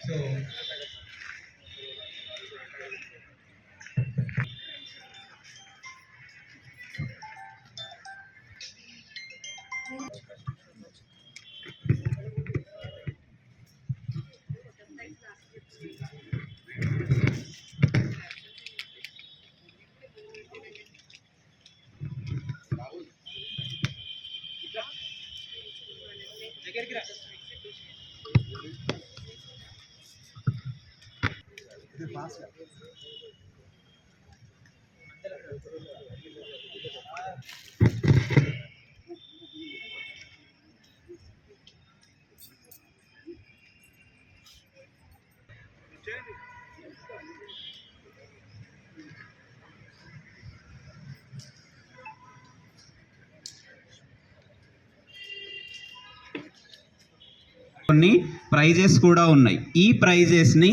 So, దగ్గరికి రా so కొన్ని ప్రైజెస్ కూడా ఉన్నాయి. ఈ ప్రైజెస్ని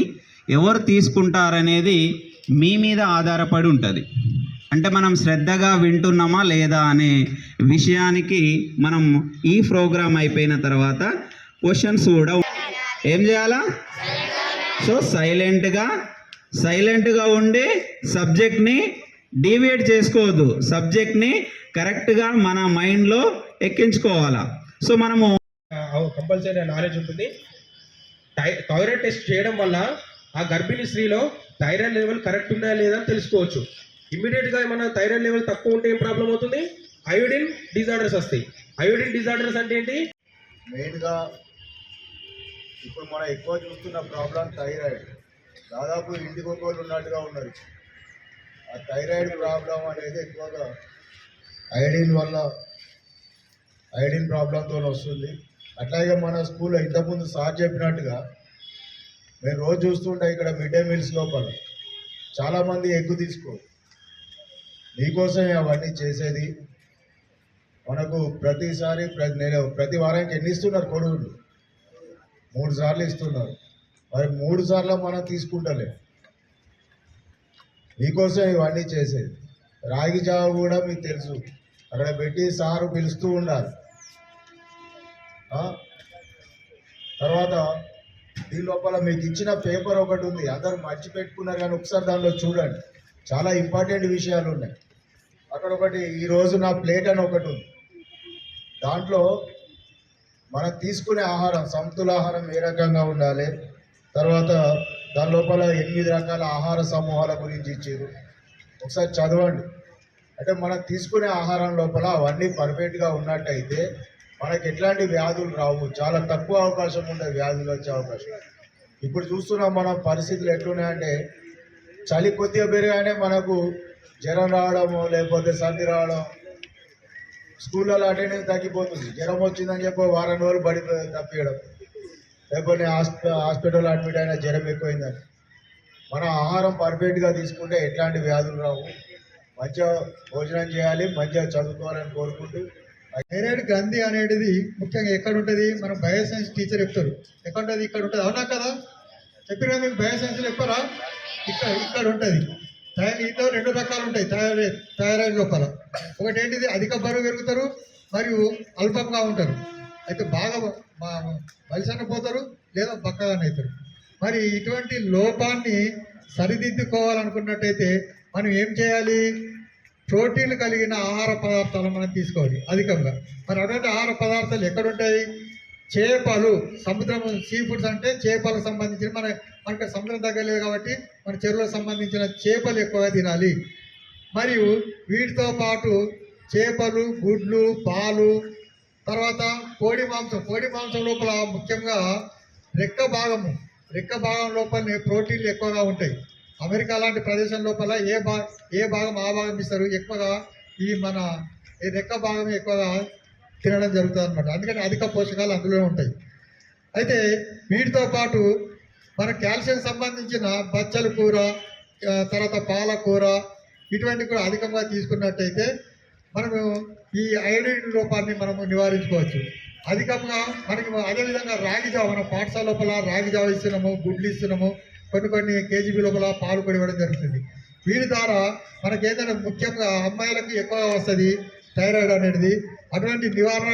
ఎవరు తీసుకుంటారనేది మీ మీద ఆధారపడి ఉంటుంది. అంటే మనం శ్రద్ధగా వింటున్నామా లేదా అనే విషయానికి మనం ఈ ప్రోగ్రామ్ అయిపోయిన తర్వాత క్వశ్చన్స్ కూడా ఏం చేయాలా? సో సైలెంట్గా సైలెంట్గా ఉండి సబ్జెక్ట్ని డీవియేట్ చేసుకోవద్దు. సబ్జెక్ట్ని కరెక్ట్గా మన మైండ్లో ఎక్కించుకోవాలా. సో మనము కంపల్సరీ నాలెడ్జ్ ఉంటుంది. థై- టెస్ట్ చేయడం వల్ల ఆ గర్భిణీ స్త్రీలో థైరాయిడ్ లెవెల్ కరెక్ట్ ఉన్నాయా లేదా అని తెలుసుకోవచ్చు. ఇమీడియట్గా మన థైరాయిడ్ లెవెల్ తక్కువ ఉంటే ఏం ప్రాబ్లం అవుతుంది? అయోడిన్ డిజార్డర్స్ వస్తాయి. అయోడిన్ డిజార్డర్స్ అంటే ఏంటి? మెయిన్గా ఇప్పుడు మనం ఎక్కువ చూస్తున్న ప్రాబ్లం థైరాయిడ్ దాదాపు ఇంటికి ఒకరు ఉన్నట్టుగా ఉన్నారు. ఆ థైరాయిడ్ ప్రాబ్లం అనేది ఎక్కువగా ఐడిన్ వల్ల ఐడిన్ ప్రాబ్లంతో వస్తుంది. అట్లాగే మన స్కూల్లో ఇంతకుముందు సార్ చెప్పినట్టుగా మేము రోజు చూస్తుంటే ఇక్కడ మిడ్ డే మీల్స్ లోపల. చాలామంది ఎగ్గు తీసుకో మీకోసమే అవన్నీ చేసేది. మనకు ప్రతిసారి ప్రతి నెల ప్రతి వారానికి ఎన్ని ఇస్తున్నారు కొడుకులు? మూడు సార్లు ఇస్తున్నారు. మరి మూడు సార్లు మనం తీసుకుంటలే. మీకోసం ఇవన్నీ చేసేది. రాగి జావ కూడా మీకు తెలుసు. అక్కడ పెట్టి సారు పిలుస్తూ ఉండాలి. తర్వాత దీని లోపల మీకు ఇచ్చిన పేపర్ ఒకటి ఉంది. అందరూ మర్చిపెట్టుకున్నారు కానీ ఒకసారి దానిలో చూడండి. చాలా ఇంపార్టెంట్ విషయాలు ఉన్నాయి. అక్కడ ఒకటి ఈరోజు నా ప్లేట్ అని ఒకటి ఉంది. దాంట్లో మనం తీసుకునే ఆహారం సమతుల ఆహారం ఏ రకంగా ఉండాలి? తర్వాత దాని లోపల ఎనిమిది రకాల ఆహార సమూహాల గురించి ఇచ్చారు. ఒకసారి చదవండి. అంటే మనం తీసుకునే ఆహారం లోపల అవన్నీ పర్ఫెక్ట్గా ఉన్నట్టయితే మనకి ఎట్లాంటి వ్యాధులు రావు. చాలా తక్కువ అవకాశం ఉండే వ్యాధులు వచ్చే అవకాశం. ఇప్పుడు చూస్తున్నాం మన పరిస్థితులు ఎట్లున్నాయంటే చలి కొద్దిగా పెరిగానే మనకు జ్వరం రావడము లేకపోతే సర్ది రావడం స్కూళ్ళలో అటెండెన్స్ తగ్గిపోతుంది. జ్వరం వచ్చిందని చెప్పి వారం రోజులు బడి తప్పియడం. లేకపోతే హాస్ప హాస్పిటల్ అడ్మిట్ అయినా జ్వరం ఎక్కువైందని. మనం ఆహారం పర్ఫెక్ట్గా తీసుకుంటే ఎట్లాంటి వ్యాధులు రావు. మంచిగా భోజనం చేయాలి మంచిగా చదువుకోవాలని కోరుకుంటూ థైరాయిడ్ గ్రంథి అనేది ముఖ్యంగా ఎక్కడ ఉంటుంది మనం బయోసైన్స్ టీచర్ చెప్తారు. ఎక్కడ ఉంటుంది ఇక్కడ ఉంటుంది అవునా కదా? చెప్పినా మీకు బయోసైన్స్ చెప్పారా? ఇక్కడ ఇక్కడ ఉంటుంది థై- రెండు రకాలు ఉంటాయి థైరాయిడ్ థైరాయిడ్ లోపల. ఒకటి ఏంటిది అధిక బరువు పెరుగుతారు మరియు అల్పంగా ఉంటారు. అయితే బాగా వలసన పోతారు లేదా బక్కగానే అవుతారు. మరి ఇటువంటి లోపాన్ని సరిదిద్దుకోవాలనుకున్నట్టయితే మనం ఏం చేయాలి? ప్రోటీన్ కలిగిన ఆహార పదార్థాలు మనం తీసుకోవాలి అధికంగా. మరి అటువంటి ఆహార పదార్థాలు ఎక్కడుంటాయి? చేపలు సముద్రం సీ ఫుడ్స్ అంటే చేపలకు సంబంధించిన మన మనకి సముద్రం దగ్గర లేదు కాబట్టి మన చెరువులకు సంబంధించిన చేపలు ఎక్కువగా తినాలి. మరియు వీటితో పాటు చేపలు గుడ్లు పాలు తర్వాత కోడి మాంసం. కోడి మాంసం లోపల ముఖ్యంగా రెక్క భాగము. రెక్క భాగం లోపల ప్రోటీన్లు ఎక్కువగా ఉంటాయి. అమెరికా లాంటి ప్రదేశం లోపల ఏ భా ఏ భాగం ఆ భాగం ఇస్తారు? ఎక్కువగా ఈ మన ఈ రెక్క భాగం ఎక్కువగా తినడం జరుగుతుంది అనమాట అందుకని అధిక పోషకాలు అందులో ఉంటాయి. అయితే వీటితో పాటు మన కాల్షియం సంబంధించిన బచ్చల కూర తర్వాత పాలకూర ఇటువంటివి కూడా అధికంగా తీసుకున్నట్టయితే మనము ఈ ఐడిన్ లోపాన్ని మనము నివారించుకోవచ్చు. అధికంగా మనకి అదేవిధంగా రాగి జావ పాఠశాల లోపల రాగి జావ ఇస్తున్నాము గుడ్లు ఇస్తున్నాము. కొన్ని కొన్ని కేజీబీ లోపల పాలు కూడా ఇవ్వడం జరుగుతుంది. వీటి ద్వారా మనకి ఏంటంటే ముఖ్యంగా అమ్మాయిలకు ఎక్కువగా వస్తుంది థైరాయిడ్ అనేది. అటువంటి నివారణ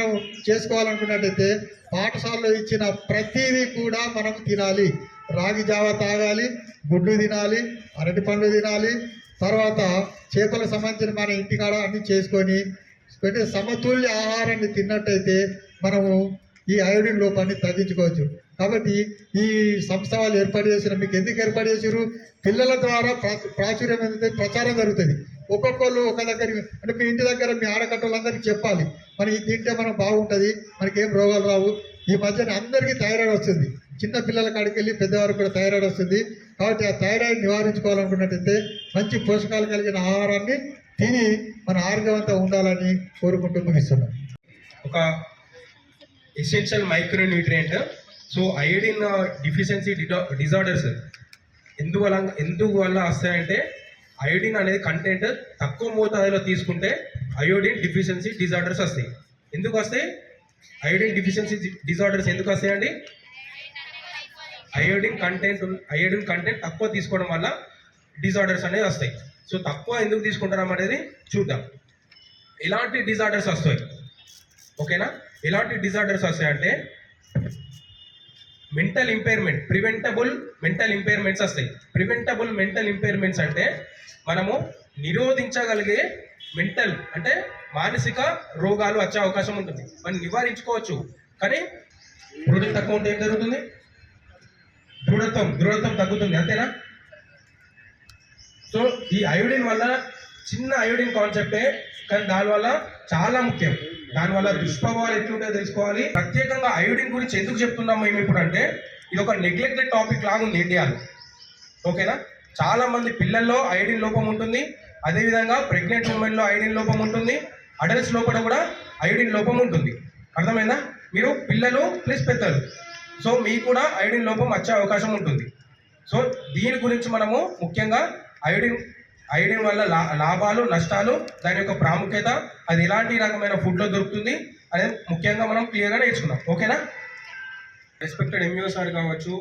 చేసుకోవాలనుకున్నట్టయితే పాఠశాలలో ఇచ్చిన ప్రతిదీ కూడా మనం తినాలి. రాగి జావ తాగాలి గుడ్డు తినాలి అరటి పండ్లు తినాలి. తర్వాత చేపలకు సంబంధించిన మన ఇంటికాడ అన్ని చేసుకొని అంటే సమతుల్య ఆహారాన్ని తిన్నట్టయితే మనము ఈ అయోడిన్ లోపాన్ని తగ్గించుకోవచ్చు. కాబట్టి ఈ సంస్థ వాళ్ళు ఏర్పాటు చేసిన మీకు ఎందుకు ఏర్పాటు చేసారు పిల్లల ద్వారా ప్రా- ప్రాచుర్యం ఏంటంటే ప్రచారం జరుగుతుంది. ఒక్కొక్కళ్ళు ఒక దగ్గర అంటే మీ ఇంటి దగ్గర మీ ఆడకట్టలందరికీ చెప్పాలి. మరి ఇది తింటే మనం బాగుంటుంది మనకి ఏం రోగాలు రావు. ఈ మధ్యన అందరికీ థైరాయిడ్ వస్తుంది. చిన్న పిల్లల కాడికి వెళ్ళి పెద్దవారికి కూడా థైరాయిడ్ వస్తుంది. కాబట్టి ఆ థైరాయిడ్ నివారించుకోవాలనుకున్నట్టయితే మంచి పోషకాలు కలిగిన ఆహారాన్ని తిని మన ఆరోగ్యవంతంగా ఉండాలని కోరుకుంటూ ముగిస్తున్నాం ఒక essential micronutrient so iodine deficiency disorders ఎందువల్ల ఎందువల్ల వస్తాయంటే అయోడిన్ అనేది కంటెంట్ తక్కువ మోతాదులో తీసుకుంటే అయోడిన్ డిఫిషియన్సీ డిజార్డర్స్ వస్తాయి. ఎందుకు వస్తాయి? అయోడిన్ డిఫిషియన్సీ డిజార్డర్స్ ఎందుకు వస్తాయండి? అయోడిన్ కంటెంట్ అయోడిన్ కంటెంట్ తక్కువ తీసుకోవడం వల్ల డిజార్డర్స్ అనేవి వస్తాయి. సో తక్కువ ఎందుకు తీసుకుంటున్నాం అనేది చూద్దాం. ఎలాంటి డిజార్డర్స్ వస్తాయి. ఓకేనా? ఎలాంటి డిజార్డర్స్ వస్తాయంటే mental impairment preventable mental impairments వస్తాయి. ప్రివెంటబుల్ మెంటల్ ఇంపైర్మెంట్స్ అంటే మనము నిరోధించగలిగే మెంటల్ అంటే మానసిక రోగాలు వచ్చే అవకాశం ఉంటుంది. మనం నివారించుకోవచ్చు. కానీ దృఢం తక్కువ ఉంటే ఏం జరుగుతుంది? దృఢత్వం దృఢత్వం తగ్గుతుంది. అంతేనా? సో ఈ అయోడిన్ వల్ల చిన్న అయోడిన్ కాన్సెప్టే కానీ దానివల్ల చాలా ముఖ్యం. దానివల్ల దుష్ప్రభావాలు ఎట్లుంటాయో తెలుసుకోవాలి. ప్రత్యేకంగా అయోడిన్ గురించి ఎందుకు చెప్తున్నాం మేము ఇప్పుడు అంటే ఇది ఒక నెగ్లెక్టెడ్ టాపిక్ లాగా ఉంది ఇండియాలో. ఓకేనా? చాలా మంది పిల్లల్లో అయోడిన్ లోపం ఉంటుంది. అదేవిధంగా ప్రెగ్నెంట్ ఉమెన్లో అయోడిన్ లోపం ఉంటుంది. అడల్ట్స్ లోపల కూడా అయోడిన్ లోపం ఉంటుంది. అర్థమైందా? మీరు పిల్లలు ప్లస్ పెద్దలు. సో మీకు కూడా అయోడిన్ లోపం వచ్చే అవకాశం ఉంటుంది. సో దీని గురించి మనము ముఖ్యంగా అయోడిన్ అయోడిన్ వల్ల లా లాభాలు నష్టాలు దాని యొక్క ప్రాముఖ్యత అది ఎలాంటి రకమైన ఫుడ్లో దొరుకుతుంది అనేది ముఖ్యంగా మనం క్లియర్గా నేర్చుకుందాం. ఓకేనా? రెస్పెక్టెడ్ ఎంఈఓ సార్ కావచ్చు